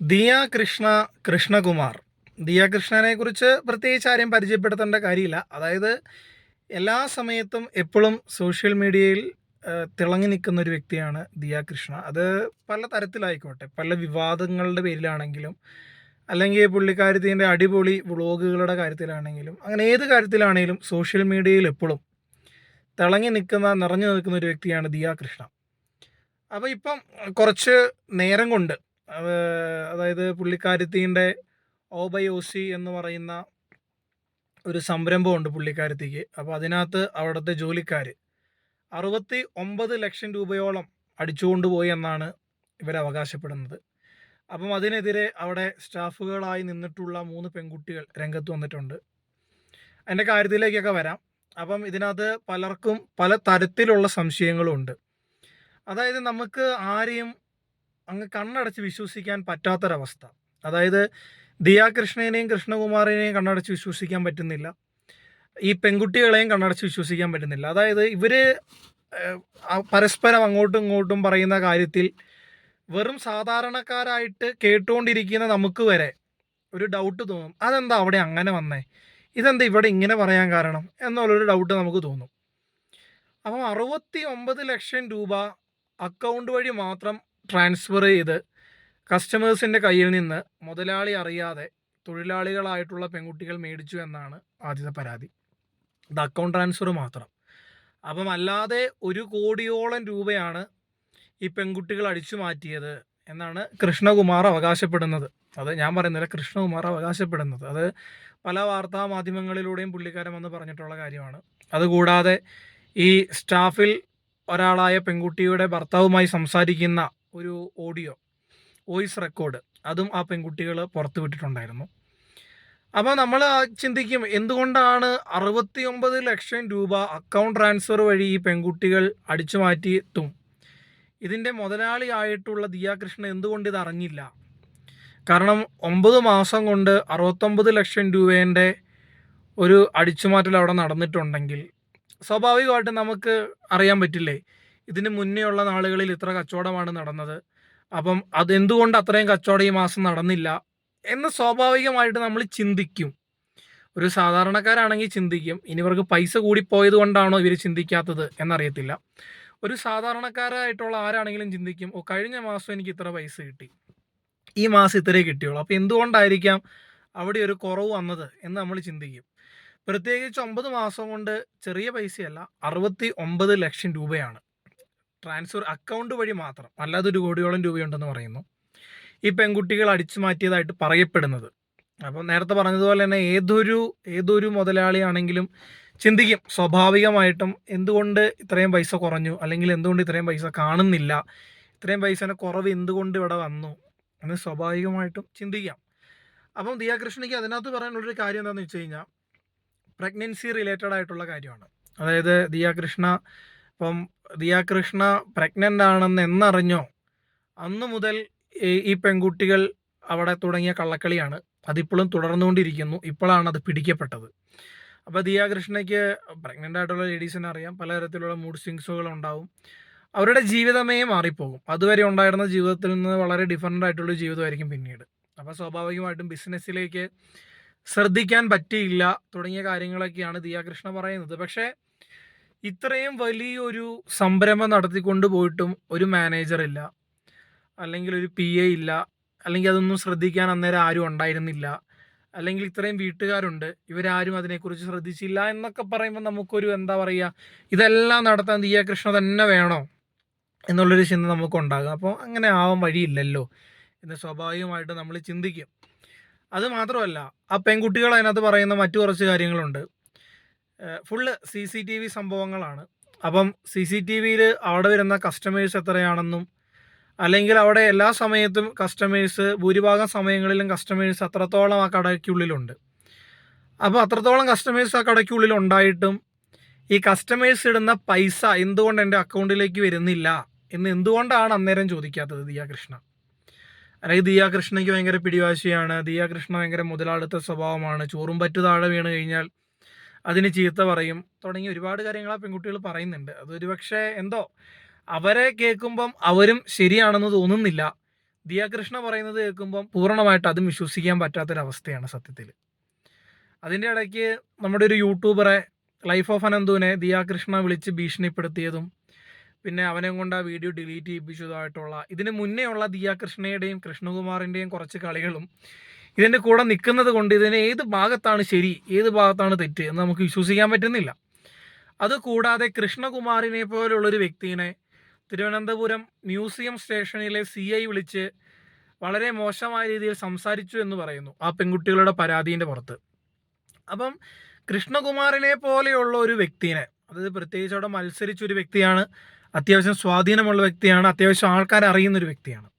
ദിയ കൃഷ്ണ കൃഷ്ണകുമാർ. ദിയ കൃഷ്ണനെ കുറിച്ച് പ്രത്യേകിച്ച് ആരെയും പരിചയപ്പെടുത്തേണ്ട കാര്യമില്ല. അതായത് എല്ലാ സമയത്തും എപ്പോഴും സോഷ്യൽ മീഡിയയിൽ തിളങ്ങി നിൽക്കുന്ന ഒരു വ്യക്തിയാണ് ദിയ കൃഷ്ണ. അത് പല തരത്തിലായിക്കോട്ടെ. പല വിവാദങ്ങളുടെ പേരിലാണെങ്കിലും അല്ലെങ്കിൽ പുള്ളിക്കാരത്തിന്റെ അടിപൊളി വ്ളോഗുകളുടെ കാര്യത്തിലാണെങ്കിലും അങ്ങനെ ഏത് കാര്യത്തിലാണെങ്കിലും സോഷ്യൽ മീഡിയയിൽ എപ്പോഴും തിളങ്ങി നിൽക്കുന്ന നിറഞ്ഞു നിൽക്കുന്ന ഒരു വ്യക്തിയാണ് ദിയ കൃഷ്ണ. അപ്പോൾ ഇപ്പം കുറച്ച് നേരം കൊണ്ട് അതായത് പുള്ളിക്കാരത്തീന്റെ ഓബയോസി എന്ന് പറയുന്ന ഒരു സംരംഭമുണ്ട് പുള്ളിക്കാരത്തിക്ക്. അപ്പോൾ അതിനകത്ത് അവിടുത്തെ ജോലിക്കാർ അറുപത്തി ഒമ്പത് ലക്ഷം രൂപയോളം അടിച്ചുകൊണ്ടുപോയി എന്നാണ് ഇവർ അവകാശപ്പെടുന്നത്. അപ്പം അതിനെതിരെ അവിടെ സ്റ്റാഫുകളായി നിന്നിട്ടുള്ള മൂന്ന് പെൺകുട്ടികൾ രംഗത്ത് വന്നിട്ടുണ്ട്. അതിന്റെ കാര്യത്തിലേക്കൊക്കെ വരാം. അപ്പം ഇതിനകത്ത് പലർക്കും പല തരത്തിലുള്ള സംശയങ്ങളുണ്ട്. അതായത് നമുക്ക് ആരെയും അങ്ങ് കണ്ണടച്ച് വിശ്വസിക്കാൻ പറ്റാത്തൊരവസ്ഥ. അതായത് ദിയാ കൃഷ്ണനെയും കൃഷ്ണകുമാറിനെയും കണ്ണടച്ച് വിശ്വസിക്കാൻ പറ്റുന്നില്ല. ഈ പെൺകുട്ടികളെയും കണ്ണടച്ച് വിശ്വസിക്കാൻ പറ്റുന്നില്ല. അതായത് ഇവർ പരസ്പരം അങ്ങോട്ടും ഇങ്ങോട്ടും പറയുന്ന കാര്യത്തിൽ വെറും സാധാരണക്കാരായിട്ട് കേട്ടുകൊണ്ടിരിക്കുന്ന നമുക്ക് വരെ ഒരു ഡൗട്ട് തോന്നും. അതെന്താ അവിടെ അങ്ങനെ വന്നേ? ഇതെന്താ ഇവിടെ ഇങ്ങനെ പറയാൻ കാരണം? എന്നുള്ളൊരു ഡൗട്ട് നമുക്ക് തോന്നും. അപ്പം അറുപത്തി ഒമ്പത് ലക്ഷം രൂപ അക്കൗണ്ട് വഴി മാത്രം ട്രാൻസ്ഫർ ചെയ്ത് കസ്റ്റമേഴ്സിന്റെ കയ്യിൽ നിന്ന് മുതലാളി അറിയാതെ തൊഴിലാളികളായിട്ടുള്ള പെൺകുട്ടികൾ മേടിച്ചു എന്നാണ് ആദ്യത്തെ പരാതി. ഇത് അക്കൗണ്ട് ട്രാൻസ്ഫർ മാത്രം. അപ്പം അല്ലാതെ ഒരു കോടിയോളം രൂപയാണ് ഈ പെൺകുട്ടികൾ അടിച്ചു മാറ്റിയത് എന്നാണ് കൃഷ്ണകുമാർ അവകാശപ്പെടുന്നത്. അത് ഞാൻ പറയുന്നില്ല കൃഷ്ണകുമാർ അവകാശപ്പെടുന്നത്. അത് പല വാർത്താ മാധ്യമങ്ങളിലൂടെയും പുള്ളിക്കാരൻ വന്ന് പറഞ്ഞിട്ടുള്ള കാര്യമാണ്. അതുകൂടാതെ ഈ സ്റ്റാഫിൽ ഒരാളായ പെൺകുട്ടിയുടെ ഭർത്താവുമായി സംസാരിക്കുന്ന ഒരു ഓഡിയോ വോയിസ് റെക്കോർഡ് അതും ആ പെൺകുട്ടികൾ പുറത്തു വിട്ടിട്ടുണ്ടായിരുന്നു. അപ്പോൾ നമ്മൾ ചിന്തിക്കും എന്തുകൊണ്ടാണ് അറുപത്തി ഒമ്പത് ലക്ഷം രൂപ അക്കൗണ്ട് ട്രാൻസ്ഫർ വഴി ഈ പെൺകുട്ടികൾ അടിച്ചു മാറ്റിയിട്ടും? ഇതിന്റെ മുതലാളിയായിട്ടുള്ള ദിയാകൃഷ്ണൻ എന്തുകൊണ്ട് ഇത് അറിഞ്ഞില്ല? കാരണം ഒമ്പത് മാസം കൊണ്ട് അറുപത്തൊമ്പത് ലക്ഷം രൂപേന്റെ ഒരു അടിച്ചുമാറ്റൽ അവിടെ നടന്നിട്ടുണ്ടെങ്കിൽ സ്വാഭാവികമായിട്ടും നമുക്ക് അറിയാൻ പറ്റില്ലേ? ഇതിന് മുന്നേ ഉള്ള നാളുകളിൽ ഇത്ര കച്ചവടമാണ് നടന്നത്. അപ്പം അതെന്തുകൊണ്ട് അത്രയും കച്ചവടം ഈ മാസം നടന്നില്ല എന്ന് സ്വാഭാവികമായിട്ട് നമ്മൾ ചിന്തിക്കും. ഒരു സാധാരണക്കാരാണെങ്കിൽ ചിന്തിക്കും. ഇനി ഇവർക്ക് പൈസ കൂടിപ്പോയത് കൊണ്ടാണോ ഇവർ ചിന്തിക്കാത്തത് എന്നറിയത്തില്ല. ഒരു സാധാരണക്കാരായിട്ടുള്ള ആരാണെങ്കിലും ചിന്തിക്കും ഓ കഴിഞ്ഞ മാസം എനിക്ക് ഇത്ര പൈസ കിട്ടി. ഈ മാസം ഇത്രേ കിട്ടിയുള്ളൂ. അപ്പോൾ എന്തുകൊണ്ടായിരിക്കാം അവിടെ ഒരു കുറവ് വന്നത്? എന്ന് നമ്മൾ ചിന്തിക്കും. പ്രത്യേകിച്ച് ഒമ്പത് മാസം കൊണ്ട് ചെറിയ പൈസയല്ല അറുപത്തി ഒമ്പത് ലക്ഷം രൂപയാണ്. ട്രാൻസ്ഫർ അക്കൗണ്ട് വഴി മാത്രം അല്ലാതെ ഒരു കോടിയോളം രൂപയുണ്ടെന്ന് പറയുന്നു. ഈ പെൺകുട്ടികൾ അടിച്ചു മാറ്റിയതായിട്ട് പറയപ്പെടുന്നത്. അപ്പം നേരത്തെ പറഞ്ഞതുപോലെ തന്നെ ഏതൊരു ഏതൊരു മുതലാളിയാണെങ്കിലും ചിന്തിക്കും സ്വാഭാവികമായിട്ടും എന്തുകൊണ്ട് ഇത്രയും പൈസ കുറഞ്ഞു അല്ലെങ്കിൽ എന്തുകൊണ്ട് ഇത്രയും പൈസ കാണുന്നില്ല ഇത്രയും പൈസേനെ കുറവ് എന്തുകൊണ്ട് ഇവിടെ വന്നു എന്ന് സ്വാഭാവികമായിട്ടും ചിന്തിക്കാം. അപ്പം ദിയാകൃഷ്ണയ്ക്ക് അതിനകത്ത് പറയാനുള്ളൊരു കാര്യം എന്താണെന്ന് വെച്ച് കഴിഞ്ഞാൽ പ്രഗ്നൻസി റിലേറ്റഡ് ആയിട്ടുള്ള കാര്യമാണ്. അതായത് ദിയാകൃഷ്ണ ഇപ്പം ദിയാകൃഷ്ണ പ്രഗ്നന്റ് ആണെന്ന് എന്നറിഞ്ഞോ? അന്ന് മുതൽ ഈ- പെൺകുട്ടികൾ അവിടെ തുടങ്ങിയ കള്ളക്കളിയാണ്. അതിപ്പോഴും തുടർന്നുകൊണ്ടിരിക്കുന്നു. ഇപ്പോഴാണ് അത് പിടിക്കപ്പെട്ടത്. അപ്പോൾ ദിയാകൃഷ്ണയ്ക്ക് പ്രഗ്നന്റ് ആയിട്ടുള്ള ലേഡീസിനെ അറിയാം. പലതരത്തിലുള്ള മൂഡ് സ്വിങ്സുകൾ ഉണ്ടാവും. അവരുടെ ജീവിതമേ മാറിപ്പോകും. അതുവരെ ഉണ്ടായിരുന്ന ജീവിതത്തിൽ നിന്ന് വളരെ ഡിഫറന്റ് ആയിട്ടുള്ള ജീവിതമായിരിക്കും പിന്നീട്. അപ്പോൾ സ്വാഭാവികമായിട്ടും ബിസിനസ്സിലേക്ക് ശ്രദ്ധിക്കാൻ പറ്റിയില്ല. തുടങ്ങിയ കാര്യങ്ങളൊക്കെയാണ് ദിയാകൃഷ്ണ പറയുന്നത്. പക്ഷേ ഇത്രയും വലിയൊരു സംരംഭം നടത്തിക്കൊണ്ട് പോയിട്ടും ഒരു മാനേജർ ഇല്ല. അല്ലെങ്കിൽ ഒരു പി എ ഇല്ല. അല്ലെങ്കിൽ അതൊന്നും ശ്രദ്ധിക്കാൻ അന്നേരം ആരും ഉണ്ടായിരുന്നില്ല. അല്ലെങ്കിൽ ഇത്രയും വീട്ടുകാരുണ്ട്. ഇവരാരും അതിനെക്കുറിച്ച് ശ്രദ്ധിച്ചില്ല എന്നൊക്കെ പറയുമ്പോൾ നമുക്കൊരു എന്താ പറയുക ഇതെല്ലാം നടത്താൻ ദിയാകൃഷ്ണ തന്നെ വേണോ എന്നുള്ളൊരു ചിന്ത നമുക്കുണ്ടാകും. അപ്പോൾ അങ്ങനെ ആവാൻ വഴിയില്ലല്ലോ എന്ന് സ്വാഭാവികമായിട്ട് നമ്മൾ ചിന്തിക്കും. അത് മാത്രമല്ല ആ പെൺകുട്ടികൾ അതിനകത്ത് പറയുന്ന മറ്റു കുറച്ച് കാര്യങ്ങളുണ്ട്. Full C C T V സംഭവങ്ങളാണ്. അപ്പം സി സി ടി വിയിൽ അവിടെ വരുന്ന കസ്റ്റമേഴ്സ് എത്രയാണെന്നും അല്ലെങ്കിൽ അവിടെ എല്ലാ സമയത്തും കസ്റ്റമേഴ്സ് ഭൂരിഭാഗം സമയങ്ങളിലും കസ്റ്റമേഴ്സ് അത്രത്തോളം ആ കടയ്ക്കുള്ളിലുണ്ട്. അപ്പോൾ അത്രത്തോളം കസ്റ്റമേഴ്സ് ആ കടയ്ക്കുള്ളിൽ ഉണ്ടായിട്ടും ഈ കസ്റ്റമേഴ്സ് ഇടുന്ന പൈസ എന്തുകൊണ്ട് എന്റെ അക്കൗണ്ടിലേക്ക് വരുന്നില്ല എന്ന് എന്തുകൊണ്ടാണ് അന്നേരം ചോദിക്കാത്തത് ദിയാകൃഷ്ണ? അല്ലെങ്കിൽ ദിയാകൃഷ്ണയ്ക്ക് ഭയങ്കര പിടിവാശിയാണ് ദിയാകൃഷ്ണ ഭയങ്കര മുതലാളിത്ത സ്വഭാവമാണ് ചോറും പറ്റു താഴെ വീണ് കഴിഞ്ഞാൽ അതിന് ചീത്ത പറയും തുടങ്ങി ഒരുപാട് കാര്യങ്ങൾ ആ പെൺകുട്ടികൾ പറയുന്നുണ്ട്. അതൊരു പക്ഷേ എന്തോ അവരെ കേൾക്കുമ്പം അവരും ശരിയാണെന്ന് തോന്നുന്നില്ല. ദിയാകൃഷ്ണ പറയുന്നത് കേൾക്കുമ്പം പൂർണമായിട്ട് അതും വിശ്വസിക്കാൻ പറ്റാത്തൊരവസ്ഥയാണ് സത്യത്തിൽ. അതിന്റെ ഇടയ്ക്ക് നമ്മുടെ ഒരു യൂട്യൂബറെ ലൈഫ് ഓഫ് അനന്തുവിനെ ദിയാകൃഷ്ണ വിളിച്ച് ഭീഷണിപ്പെടുത്തിയതും പിന്നെ അവനെ കൊണ്ട് ആ വീഡിയോ ഡിലീറ്റ് ചെയ്യിപ്പിച്ചതുമായിട്ടുള്ള ഇതിന് മുന്നേ ഉള്ള ദിയാകൃഷ്ണയുടെയും കൃഷ്ണകുമാറിന്റെയും കുറച്ച് കളികളും ഇതിന്റെ കൂടെ നിൽക്കുന്നത് കൊണ്ട് ഇതിന് ഏത് ഭാഗത്താണ് ശരി ഏത് ഭാഗത്താണ് തെറ്റ് എന്ന് നമുക്ക് വിശ്വസിക്കാൻ പറ്റുന്നില്ല. അതുകൂടാതെ കൃഷ്ണകുമാറിനെ പോലുള്ളൊരു വ്യക്തിനെ തിരുവനന്തപുരം മ്യൂസിയം സ്റ്റേഷനിലെ സി ഐ വിളിച്ച് വളരെ മോശമായ രീതിയിൽ സംസാരിച്ചു എന്ന് പറയുന്നു ആ പെൺകുട്ടികളുടെ പരാതിന്റെ പുറത്ത്. അപ്പം കൃഷ്ണകുമാറിനെ പോലെയുള്ള ഒരു വ്യക്തിനെ അതായത് പ്രത്യേകിച്ച് അവിടെ മത്സരിച്ചൊരു വ്യക്തിയാണ് അത്യാവശ്യം സ്വാധീനമുള്ള വ്യക്തിയാണ് അത്യാവശ്യം ആൾക്കാർ അറിയുന്നൊരു വ്യക്തിയാണ്.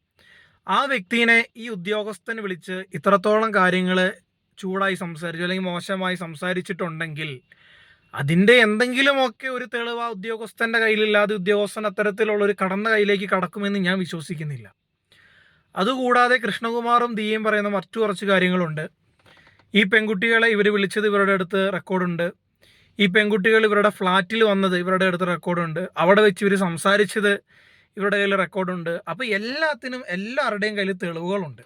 ആ വ്യക്തിനെ ഈ ഉദ്യോഗസ്ഥൻ വിളിച്ച് ഇത്രത്തോളം കാര്യങ്ങൾ ചൂടായി സംസാരിച്ചു അല്ലെങ്കിൽ മോശമായി സംസാരിച്ചിട്ടുണ്ടെങ്കിൽ അതിന്റെ എന്തെങ്കിലുമൊക്കെ ഒരു തെളിവ് ആ ഉദ്യോഗസ്ഥന്റെ കയ്യിലില്ലാതെ ഉദ്യോഗസ്ഥൻ അത്തരത്തിലുള്ള ഒരു കടന്ന കയ്യിലേക്ക് കടക്കുമെന്ന് ഞാൻ വിശ്വസിക്കുന്നില്ല. അതുകൂടാതെ കൃഷ്ണകുമാറും ദിയയും പറയുന്ന മറ്റു കുറച്ച് കാര്യങ്ങളുണ്ട്. ഈ പെൺകുട്ടികളെ ഇവർ വിളിച്ചത് ഇവരുടെ അടുത്ത് റെക്കോർഡുണ്ട്. ഈ പെൺകുട്ടികൾ ഇവരുടെ ഫ്ലാറ്റിൽ വന്നത് ഇവരുടെ അടുത്ത് റെക്കോർഡുണ്ട്. അവിടെ വെച്ച് ഇവർ സംസാരിച്ചത് ഇവരുടെ കയ്യിൽ റെക്കോർഡുണ്ട് അപ്പോൾ എല്ലാത്തിനും എല്ലാവരുടെയും കയ്യിൽ തെളിവുകളുണ്ട്.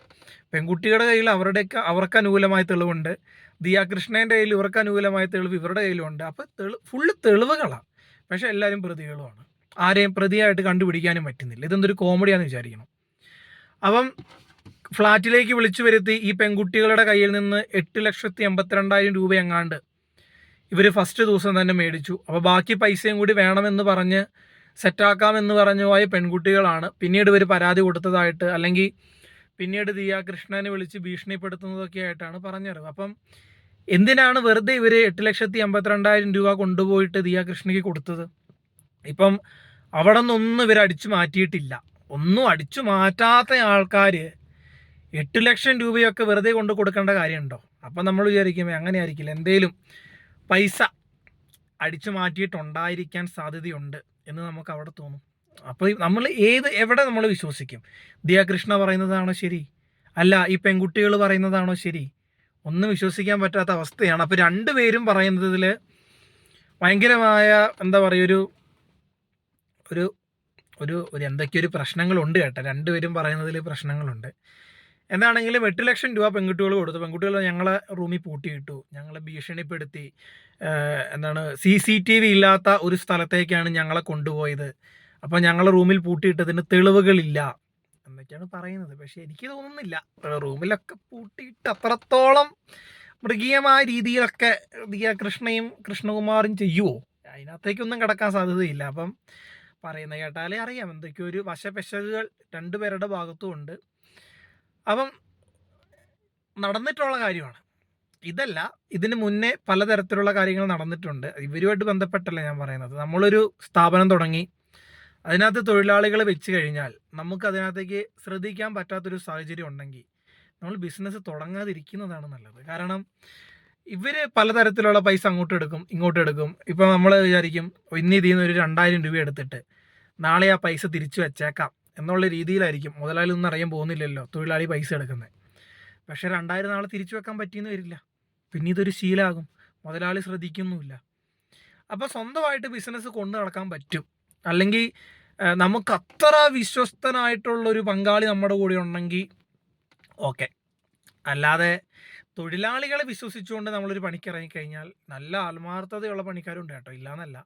പെൺകുട്ടിയുടെ കയ്യിൽ അവരുടെയൊക്കെ അവർക്ക് അനുകൂലമായ തെളിവുണ്ട്. ദിയ കൃഷ്ണേന്റെ കയ്യിൽ ഇവർക്ക് അനുകൂലമായ തെളിവ് ഇവരുടെ കയ്യിലുണ്ട്. അപ്പോൾ തെളി ഫുള്ള് തെളിവുകളാണ്. പക്ഷേ എല്ലാവരും പ്രതികളുമാണ്. ആരെയും പ്രതിയായിട്ട് കണ്ടുപിടിക്കാനും പറ്റുന്നില്ല. ഇതെന്തൊരു കോമഡിയാണെന്ന് വിചാരിക്കണം. അപ്പം ഫ്ലാറ്റിലേക്ക് വിളിച്ചു വരുത്തി ഈ പെൺകുട്ടികളുടെ കയ്യിൽ നിന്ന് എട്ട് ലക്ഷത്തി എൺപത്തിരണ്ടായിരം രൂപ എങ്ങാണ്ട് ഇവർ ഫസ്റ്റ് ദിവസം തന്നെ മേടിച്ചു. അപ്പോൾ ബാക്കി പൈസയും കൂടി വേണമെന്ന് പറഞ്ഞ് സെറ്റാക്കാമെന്ന് പറഞ്ഞു പോയ പെൺകുട്ടികളാണ്. പിന്നീട് ഇവർ പരാതി കൊടുത്തതായിട്ട് അല്ലെങ്കിൽ പിന്നീട് ദിയ കൃഷ്ണനെ വിളിച്ച് ഭീഷണിപ്പെടുത്തുന്നതൊക്കെ ആയിട്ടാണ് പറഞ്ഞത്. അപ്പം എന്തിനാണ് വെറുതെ ഇവർ എട്ട് ലക്ഷത്തി എൺപത്തിരണ്ടായിരം രൂപ കൊണ്ടുപോയിട്ട് ദിയ കൃഷ്ണയ്ക്ക് കൊടുത്തത്? ഇപ്പം അവിടെ നിന്നൊന്നും ഇവർ അടിച്ചു മാറ്റിയിട്ടില്ല. ഒന്നും അടിച്ചു മാറ്റാത്ത ആൾക്കാർ എട്ട് ലക്ഷം രൂപയൊക്കെ വെറുതെ കൊണ്ട് കൊടുക്കേണ്ട കാര്യമുണ്ടോ? അപ്പം നമ്മൾ വിചാരിക്കുമ്പോൾ അങ്ങനെ ആയിരിക്കില്ല എന്തേലും പൈസ അടിച്ചു മാറ്റിയിട്ടുണ്ടായിരിക്കാൻ സാധ്യതയുണ്ട്. എന്ന് നമുക്ക് അവിടെ തോന്നും അപ്പോൾ നമ്മൾ ഏത് എവിടെ നമ്മൾ വിശ്വസിക്കും? ദിയ കൃഷ്ണ പറയുന്നതാണോ ശരി? അല്ല ഈ പെൺകുട്ടികൾ പറയുന്നതാണോ ശരി? ഒന്നും വിശ്വസിക്കാൻ പറ്റാത്ത അവസ്ഥയാണ്. അപ്പോൾ രണ്ടുപേരും പറയുന്നതിൽ ഭയങ്കരമായ എന്താ പറയുക ഒരു ഒരു ഒരു ഒരു എന്തൊക്കെയൊരു പ്രശ്നങ്ങളുണ്ട് കേട്ടോ. രണ്ടുപേരും പറയുന്നതിൽ പ്രശ്നങ്ങളുണ്ട്. എന്താണെങ്കിലും എട്ട് ലക്ഷം രൂപ പെൺകുട്ടികൾ കൊടുത്തു. പെൺകുട്ടികൾ ഞങ്ങളെ റൂമിൽ പൂട്ടിയിട്ടു. ഞങ്ങളെ ഭീഷണിപ്പെടുത്തി. എന്താണ് സി സി ടി വി ഇല്ലാത്ത ഒരു സ്ഥലത്തേക്കാണ് ഞങ്ങളെ കൊണ്ടുപോയത്. അപ്പോൾ ഞങ്ങളെ റൂമിൽ പൂട്ടിയിട്ടതിന് തെളിവുകളില്ല എന്നൊക്കെയാണ് പറയുന്നത്. പക്ഷേ എനിക്ക് തോന്നുന്നില്ല. റൂമിലൊക്കെ പൂട്ടിയിട്ട് അത്രത്തോളം മൃഗീയമായ രീതിയിലൊക്കെ കൃഷ്ണയും കൃഷ്ണകുമാറും ചെയ്യുമോ അതിനകത്തേക്കൊന്നും കിടക്കാൻ സാധ്യതയില്ല. അപ്പം പറയുന്ന കേട്ടാലേ അറിയാം. എന്തൊക്കെയോ ഒരു വശപെശകുകൾ രണ്ടുപേരുടെ ഭാഗത്തും ഉണ്ട്. അപ്പം നടന്നിട്ടുള്ള കാര്യമാണ്. ഇതല്ല ഇതിന് മുന്നേ പലതരത്തിലുള്ള കാര്യങ്ങൾ നടന്നിട്ടുണ്ട്. ഇവരുമായിട്ട് ബന്ധപ്പെട്ടല്ല ഞാൻ പറയുന്നത്. നമ്മളൊരു സ്ഥാപനം തുടങ്ങി അതിനകത്ത് തൊഴിലാളികളെ വെച്ച് കഴിഞ്ഞാൽ നമുക്ക് അതിനകത്തേക്ക് ശ്രദ്ധിക്കാൻ പറ്റാത്തൊരു സാഹചര്യം ഉണ്ടെങ്കിൽ നമ്മൾ ബിസിനസ് തുടങ്ങാതിരിക്കുന്നതാണ് നല്ലത്. കാരണം ഇവർ പലതരത്തിലുള്ള പൈസ അങ്ങോട്ട് എടുക്കും ഇങ്ങോട്ട് എടുക്കും. ഇപ്പോൾ നമ്മൾ വിചാരിക്കും ഇന്ന് ഇതിൽ നിന്ന് ഒരു രണ്ടായിരം രൂപ എടുത്തിട്ട് നാളെ ആ പൈസ തിരിച്ചു വെച്ചേക്കാം. എന്നുള്ള രീതിയിലായിരിക്കും. മുതലാളി ഒന്നും അറിയാൻ പോകുന്നില്ലല്ലോ തൊഴിലാളി പൈസ എടുക്കുന്നത്. പക്ഷേ രണ്ടായിരം നാളെ തിരിച്ചു വെക്കാൻ പറ്റിയെന്ന് വരില്ല. പിന്നെ ഇതൊരു ശീലമാകും മുതലാളി ശ്രദ്ധിക്കുന്നുമില്ല. അപ്പോൾ സ്വന്തമായിട്ട് ബിസിനസ് കൊണ്ടു നടക്കാൻ പറ്റും. അല്ലെങ്കിൽ നമുക്ക് അത്ര വിശ്വസ്തനായിട്ടുള്ളൊരു പങ്കാളി നമ്മുടെ കൂടെ ഉണ്ടെങ്കിൽ ഓക്കെ. അല്ലാതെ തൊഴിലാളികളെ വിശ്വസിച്ചുകൊണ്ട് നമ്മളൊരു പണിക്ക് ഇറങ്ങിക്കഴിഞ്ഞാൽ നല്ല ആത്മാർത്ഥതയുള്ള പണിക്കാരുണ്ട് കേട്ടോ. ഇല്ലാന്നല്ല.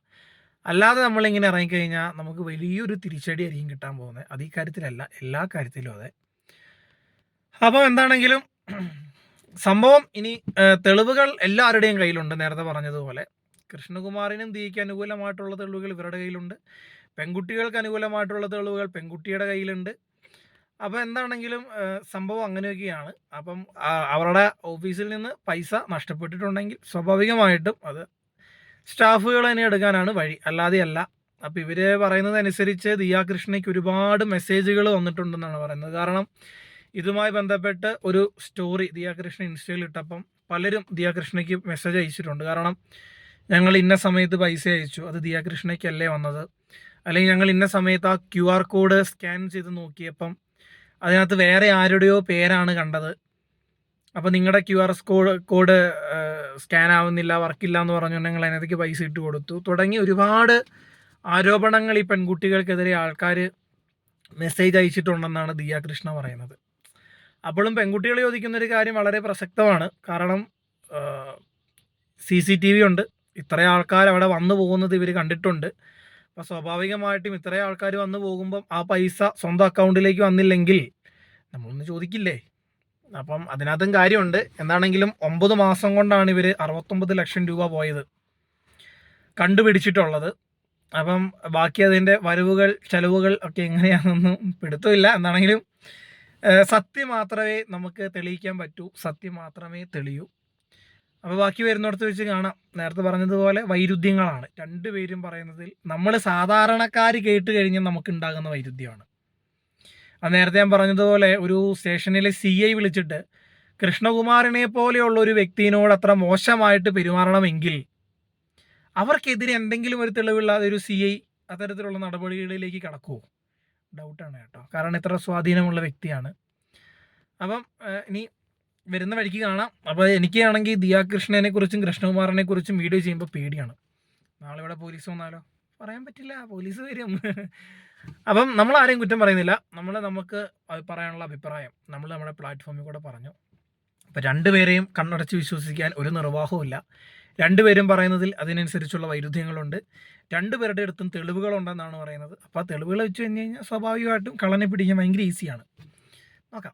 അല്ലാതെ നമ്മളിങ്ങനെ ഇറങ്ങിക്കഴിഞ്ഞാൽ നമുക്ക് വലിയൊരു തിരിച്ചടി ആയിരിക്കും കിട്ടാൻ പോകുന്നത്. അത് ഈ കാര്യത്തിലല്ല എല്ലാ കാര്യത്തിലും അതെ. അപ്പോൾ എന്താണെങ്കിലും സംഭവം ഇനി തെളിവുകൾ എല്ലാവരുടെയും കയ്യിലുണ്ട്. നേരത്തെ പറഞ്ഞതുപോലെ കൃഷ്ണകുമാറിനും ദീക്ക് അനുകൂലമായിട്ടുള്ള തെളിവുകൾ ഇവരുടെ കയ്യിലുണ്ട്. പെൺകുട്ടികൾക്ക് അനുകൂലമായിട്ടുള്ള തെളിവുകൾ പെൺകുട്ടിയുടെ കയ്യിലുണ്ട്. അപ്പോൾ എന്താണെങ്കിലും സംഭവം അങ്ങനെയൊക്കെയാണ്. അപ്പം അവരുടെ ഓഫീസിൽ നിന്ന് പൈസ നഷ്ടപ്പെട്ടിട്ടുണ്ടെങ്കിൽ സ്വാഭാവികമായിട്ടും അത് സ്റ്റാഫുകൾ തന്നെ എടുക്കാനാണ് വഴി. അല്ലാതെ അല്ല അപ്പോൾ ഇവർ പറയുന്നതനുസരിച്ച് ദിയാകൃഷ്ണയ്ക്ക് ദിയ ഒരുപാട് മെസ്സേജുകൾ വന്നിട്ടുണ്ടെന്നാണ് പറയുന്നത്. കാരണം ഇതുമായി ബന്ധപ്പെട്ട് ഒരു സ്റ്റോറി ദിയാകൃഷ്ണ ഇൻസ്റ്റയിൽ ഇട്ടപ്പം പലരും ദിയാകൃഷ്ണയ്ക്ക് മെസ്സേജ് അയച്ചിട്ടുണ്ട്. കാരണം ഞങ്ങൾ ഇന്ന സമയത്ത് പൈസ അയച്ചു. അത് ദിയാകൃഷ്ണയ്ക്കല്ലേ വന്നത്? അല്ലെങ്കിൽ ഞങ്ങൾ ഇന്ന സമയത്ത് ആ ക്യു ആർ കോഡ് സ്കാൻ ചെയ്ത് നോക്കിയപ്പം അതിനകത്ത് വേറെ ആരുടെയോ പേരാണ് കണ്ടത്. അപ്പോൾ നിങ്ങളുടെ Q R code code scan ആവുന്നില്ല വർക്കില്ല എന്ന് പറഞ്ഞു ഞങ്ങൾ അതിനകത്തേക്ക് പൈസ ഇട്ട് കൊടുത്തു. തുടങ്ങി ഒരുപാട് ആരോപണങ്ങൾ ഈ പെൺകുട്ടികൾക്കെതിരെ ആൾക്കാർ മെസ്സേജ് അയച്ചിട്ടുണ്ടെന്നാണ് ദിയ കൃഷ്ണ പറയുന്നത്. അപ്പോഴും പെൺകുട്ടികൾ ചോദിക്കുന്ന ഒരു കാര്യം വളരെ പ്രസക്തമാണ്. കാരണം സി സി ടി വി ഉണ്ട്. ഇത്രയും ആൾക്കാർ അവിടെ വന്നു പോകുന്നത് ഇവർ കണ്ടിട്ടുണ്ട്. അപ്പോൾ സ്വാഭാവികമായിട്ടും ഇത്രയും ആൾക്കാർ വന്നു പോകുമ്പം ആ പൈസ സ്വന്തം അക്കൗണ്ടിലേക്ക് വന്നില്ലെങ്കിൽ നമ്മളൊന്ന് ചോദിക്കില്ലേ? അപ്പം അതിനകത്തും കാര്യമുണ്ട്. എന്താണെങ്കിലും ഒമ്പത് മാസം കൊണ്ടാണ് ഇവർ അറുപത്തൊമ്പത് ലക്ഷം രൂപ പോയത്. കണ്ടുപിടിച്ചിട്ടുള്ളത്. അപ്പം ബാക്കി അതിന്റെ വരവുകൾ ചെലവുകൾ ഒക്കെ എങ്ങനെയാണെന്നൊന്നും പിടുത്തമില്ല. എന്താണെങ്കിലും സത്യം മാത്രമേ നമുക്ക് തെളിയിക്കാൻ പറ്റൂ. സത്യം മാത്രമേ തെളിയൂ. അപ്പോൾ ബാക്കി വരുന്നിടത്ത് വെച്ച് കാണാം. നേരത്തെ പറഞ്ഞതുപോലെ വൈരുദ്ധ്യങ്ങളാണ്. രണ്ടുപേരും പറയുന്നതിൽ നമ്മൾ സാധാരണക്കാർ കേട്ട് കഴിഞ്ഞാൽ നമുക്ക് ഉണ്ടാകുന്ന വൈരുദ്ധ്യമാണ്. നേരത്തെ ഞാൻ പറഞ്ഞതുപോലെ ഒരു സ്റ്റേഷനിലെ സി ഐ വിളിച്ചിട്ട് കൃഷ്ണകുമാറിനെ പോലെയുള്ള ഒരു വ്യക്തിയോട് അത്ര മോശമായിട്ട് പെരുമാറണമെങ്കിൽ അവർക്കെതിരെ എന്തെങ്കിലും ഒരു തെളിവില്ലാതെ ഒരു സി ഐ അത്തരത്തിലുള്ള നടപടികളിലേക്ക് കടക്കുമോ ഡൗട്ടാണ് കേട്ടോ. കാരണം ഇത്ര സ്വാധീനമുള്ള വ്യക്തിയാണ്. അപ്പം ഇനി വരുന്ന വഴിക്ക് കാണാം. അപ്പോൾ എനിക്കാണെങ്കിൽ ദിയാകൃഷ്ണനെ കുറിച്ചും കൃഷ്ണകുമാറിനെ കുറിച്ചും വീഡിയോ ചെയ്യുമ്പോൾ പേടിയാണ്. നാളെ ഇവിടെ പോലീസ് വന്നാലോ? പറയാൻ പറ്റില്ല. പോലീസ് വരും. അപ്പം നമ്മൾ ആരെയും കുറ്റം പറയുന്നില്ല. നമ്മൾ നമുക്ക് പറയാനുള്ള അഭിപ്രായം. നമ്മൾ നമ്മുടെ പ്ലാറ്റ്ഫോമിൽ കൂടെ പറഞ്ഞു. അപ്പോൾ രണ്ടുപേരെയും കണ്ണടച്ച് വിശ്വസിക്കാൻ ഒരു നിർവാഹവുമില്ല രണ്ടുപേരും പറയുന്നതിൽ അതിനനുസരിച്ചുള്ള വൈരുദ്ധ്യങ്ങളുണ്ട്. രണ്ടുപേരുടെ അടുത്തും തെളിവുകളുണ്ടെന്നാണ് പറയുന്നത്. അപ്പോൾ ആ തെളിവുകൾ വെച്ച് കഴിഞ്ഞ് കഴിഞ്ഞാൽ സ്വാഭാവികമായിട്ടും കളനെ പിടിക്കാൻ ഭയങ്കര ഈസിയാണ് നോക്കാം.